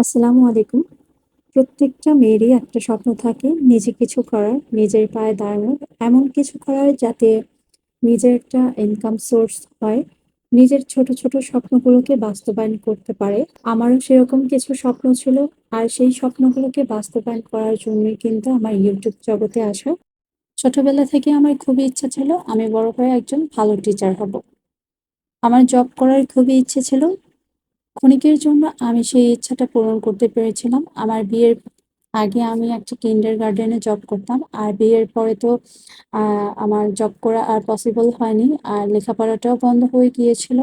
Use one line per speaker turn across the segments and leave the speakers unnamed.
আসসালামু আলাইকুম। প্রত্যেকটা মেয়েরই একটা স্বপ্ন থাকে নিজে কিছু করার, নিজের পায়ে দাঁড়ানোর, এমন কিছু করার যাতে নিজের একটা ইনকাম সোর্স হয়, নিজের ছোট, ছোট স্বপ্নগুলোকে বাস্তবায়ন করতে পারে। আমারও সেরকম কিছু স্বপ্ন ছিল। আর সেই স্বপ্নগুলোকে বাস্তবায়ন করার জন্যই কিন্তু আমার ইউটিউব জগতে আসা। ছোটবেলা থেকে আমার খুবই ইচ্ছা ছিল আমি বড় হয়ে একজন ভালো টিচার হব। আমার জব করার খুবই ইচ্ছে ছিল। ক্ষণিকের জন্য আমি সেই ইচ্ছাটা পূরণ করতে পেরেছিলাম। আমার বিয়ের আগে আমি একটা কিন্ডার গার্ডেনে জব করতাম। আর বিয়ের পরে তো আমার জব করা আর পসিবল হয়নি। আর লেখাপড়াটাও বন্ধ হয়ে গিয়েছিল।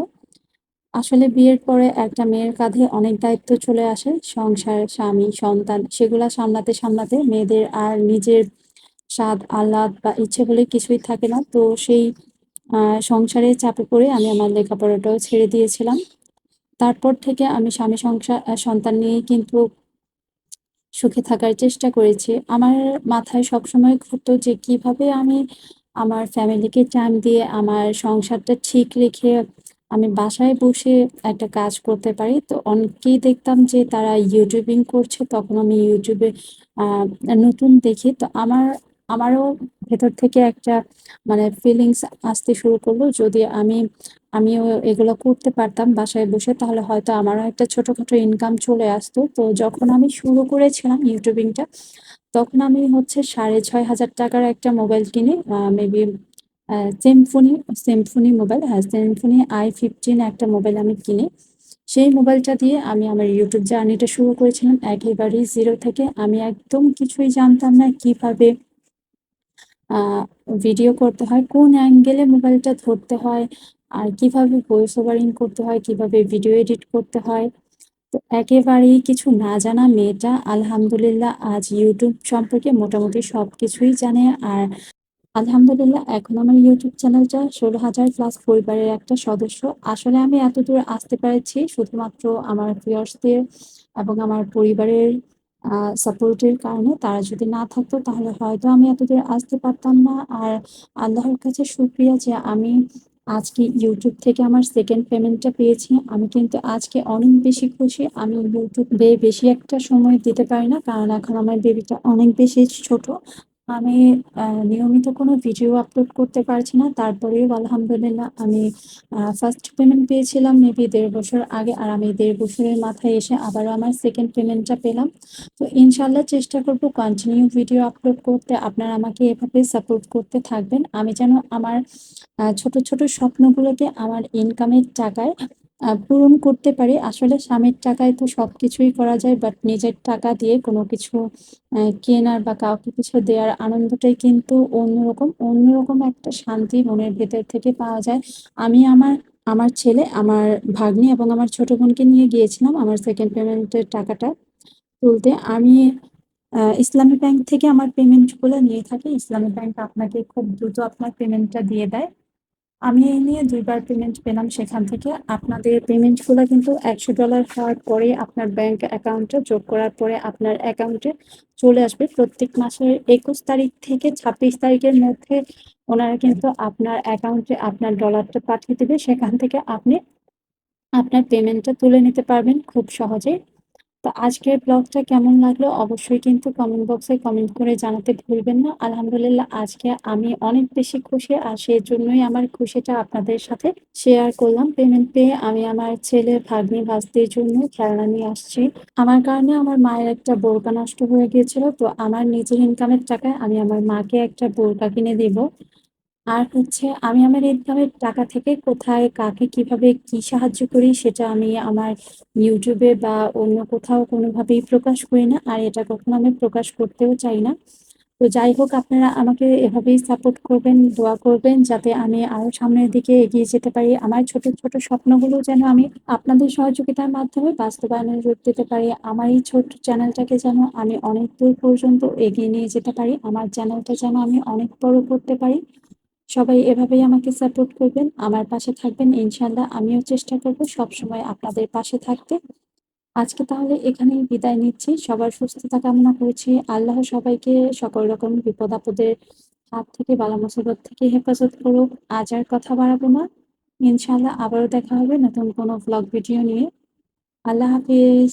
আসলে বিয়ের পরে একটা মেয়ের কাঁধে অনেক দায়িত্ব চলে আসে। সংসার, স্বামী, সন্তান সেগুলা সামলাতে, সামলাতে মেয়েদের আর নিজের স্বাদ, আহ্লাদ বা ইচ্ছে বলে কিছুই থাকে না। তো সেই আ সংসারের চাপে পড়ে আমি আমার লেখাপড়াটাও ছেড়ে দিয়েছিলাম। তারপর থেকে আমি স্বামী সংসার সন্তান নিয়েই কিন্তু সুখে থাকার চেষ্টা করেছি। আমার মাথায় সবসময় ঘুরতো যে কীভাবে আমি আমার ফ্যামিলিকে টাইম দিয়ে আমার সংসারটা ঠিক রেখে আমি বাসায় বসে একটা কাজ করতে পারি। তো অনেকেই দেখতাম যে তারা ইউটিউবিং করছে, তখন আমি ইউটিউবে নতুন দেখি। তো আমার আমারও ভেতর থেকে একটা মানে ফিলিংস আসতে শুরু করল যদি আমি আমিও এগুলো করতে পারতাম বাসায় বসে তাহলে হয়তো আমারও একটা ছোটখাটো ইনকাম চলে আসতো। তো যখন আমি শুরু করেছিলাম ইউটিউবিংটা তখন আমি হচ্ছে সাড়ে ছয় হাজার টাকার একটা মোবাইল কিনি। মেবি সিম্ফনি, সিম্ফনি মোবাইল হ্যাঁ, সেমফোনি আই ফিফটিন একটা মোবাইল আমি কিনি। সেই মোবাইলটা দিয়ে আমি আমার ইউটিউব জার্নিটা শুরু করেছিলাম একেবারেই জিরো থেকে। আমি একদম কিছুই জানতাম না কীভাবে ভিডিও করতে হয়, কোন অ্যাঙ্গেলে মোবাইলটা ধরতে হয়, আর কীভাবে ভয়েস ওভারিং করতে হয়, কীভাবে ভিডিও এডিট করতে হয়। তো একেবারেই কিছু না জানা মেয়েটা আলহামদুলিল্লাহ আজ ইউটিউব সম্পর্কে মোটামুটি সব কিছুই জানে। আর আলহামদুলিল্লাহ এখন আমার ইউটিউব চ্যানেলটা ১৬,০০০ প্লাস পরিবারের একটা সদস্য। আসলে আমি এতদূর আসতে পেরেছি শুধুমাত্র আমার ভিউয়ার্সদের এবং আমার পরিবারের সাপোর্টের কারণে। তারা যদি না থাকতো, তাহলে হয়তো আমি এতদূর আসতে পারতাম না। আর আল্লাহর কাছে সুপ্রিয়া যে আমি আজকে ইউটিউব থেকে আমার সেকেন্ড পেমেন্টটা পেয়েছি। আমি কিন্তু আজকে অনেক বেশি খুশি। আমি ইউটিউবে বেশি একটা সময় দিতে পারি না। কারণ এখন আমার বেবিটা অনেক বেশি ছোট। আমি নিয়মিত কোনো ভিডিও আপলোড করতে পারছি না। তারপরেও আলহামদুলিল্লাহ আমি ফার্স্ট পেমেন্ট পেয়েছিলাম মেবি দেড় বছর আগে। আর আমি দেড় বছরের মাথায় এসে আবারও আমার সেকেন্ড পেমেন্টটা পেলাম। তো ইনশাল্লাহ চেষ্টা করব কন্টিনিউ ভিডিও আপলোড করতে। আপনারা আমাকে এভাবে সাপোর্ট করতে থাকবেন। আমি যেন আমার ছোট, ছোট স্বপ্নগুলোকে আমার ইনকামের টাকায় পূরণ করতে পারি। আসলে স্বামীর টাকায় তো সব কিছুই করা যায়। বাট নিজের টাকা দিয়ে কোনো কিছু কেনার বা কাউকে কিছু দেওয়ার আনন্দটাই কিন্তু অন্যরকম। অন্যরকম একটা শান্তি মনের ভেতর থেকে পাওয়া যায়। আমি আমার, আমার ছেলে, আমার ভাগ্নি এবং আমার ছোট বোনকে নিয়ে গিয়েছিলাম আমার সেকেন্ড পেমেন্টের টাকাটা তুলতে। আমি ইসলামী ব্যাংক থেকে আমার পেমেন্টগুলো নিয়ে থাকি। ইসলামী ব্যাংক আপনাকে খুব দ্রুত আপনার পেমেন্টটা দিয়ে দেয়। আমি এই নিয়ে দুইবার পেমেন্ট পেলাম সেখান থেকে। আপনাদের পেমেন্টগুলো কিন্তু $১০০ হওয়ার পরে আপনার ব্যাংক অ্যাকাউন্টে যোগ করার পরে আপনার অ্যাকাউন্টে চলে আসবে। প্রত্যেক মাসের ২১ তারিখ থেকে ২৬ তারিখের মধ্যে ওনারা কিন্তু আপনার অ্যাকাউন্টে আপনার ডলারটা পাঠিয়ে দেবে সেখান থেকে আপনি আপনার পেমেন্টটা তুলে নিতে পারবেন খুব সহজেই। তো আজকের ব্লগটা কেমন লাগল অবশ্যই কিন্তু কমেন্ট বক্সে কমেন্ট করে জানাতে ভুলবেন না। আলহামদুলিল্লাহ আজকে আমি অনেক বেশি খুশি। আর সেজন্যই আমার খুশিটা আপনাদের সাথে শেয়ার করলাম। পেমেন্ট পেয়ে আমি আমার ছেলে, ভাগ্নি, ভাস্তির জন্য খেলনা নিয়ে আসছি। আমার কারণে আমার মায়ের একটা বোরকা নষ্ট হয়ে গিয়েছিল। তো আমার নিজের ইনকামের টাকায় আমি আমার মাকে একটা বোরকা কিনে দিব। আর হচ্ছে আমি আমার ইনকামের টাকা থেকে কোথায় কাকে কীভাবে কি সাহায্য করি সেটা আমি আমার ইউটিউবে বা অন্য কোথাও কোনোভাবেই প্রকাশ করি না। আর এটা কখনো আমি প্রকাশ করতেও চাই না। তো যাই হোক আপনারা আমাকে এভাবেই সাপোর্ট করবেন, দোয়া করবেন যাতে আমি আরও সামনের দিকে এগিয়ে যেতে পারি। আমার ছোট, ছোট স্বপ্নগুলো যেন আমি আপনাদের সহযোগিতার মাধ্যমে বাস্তবায়নের রূপ দিতে পারি। আমার এই ছোট চ্যানেলটাকে যেন আমি অনেক দূর পর্যন্ত এগিয়ে নিয়ে যেতে পারি। আমার চ্যানেলটা যেন আমি অনেক বড় করতে পারি। সবাই এভাবেই আমাকে সাপোর্ট করবেন, আমার পাশে থাকবেন ইনশাআল্লাহ। আমিও চেষ্টা করব সবসময় আপনাদের পাশে থাকতে। আজকে তাহলে এখানেই বিদায় নিচ্ছি। সবার সুস্থতা কামনা করছি। আল্লাহ সবাইকে সকল রকম বিপদ-আপদের হাত থেকে বালা মুসিবত থেকে হেফাজত করুক। আজ আর কথা বাড়াবো না। ইনশাআল্লাহ আবারও দেখা হবে নতুন কোনো ভ্লগ ভিডিও নিয়ে। আল্লাহ হাফিজ।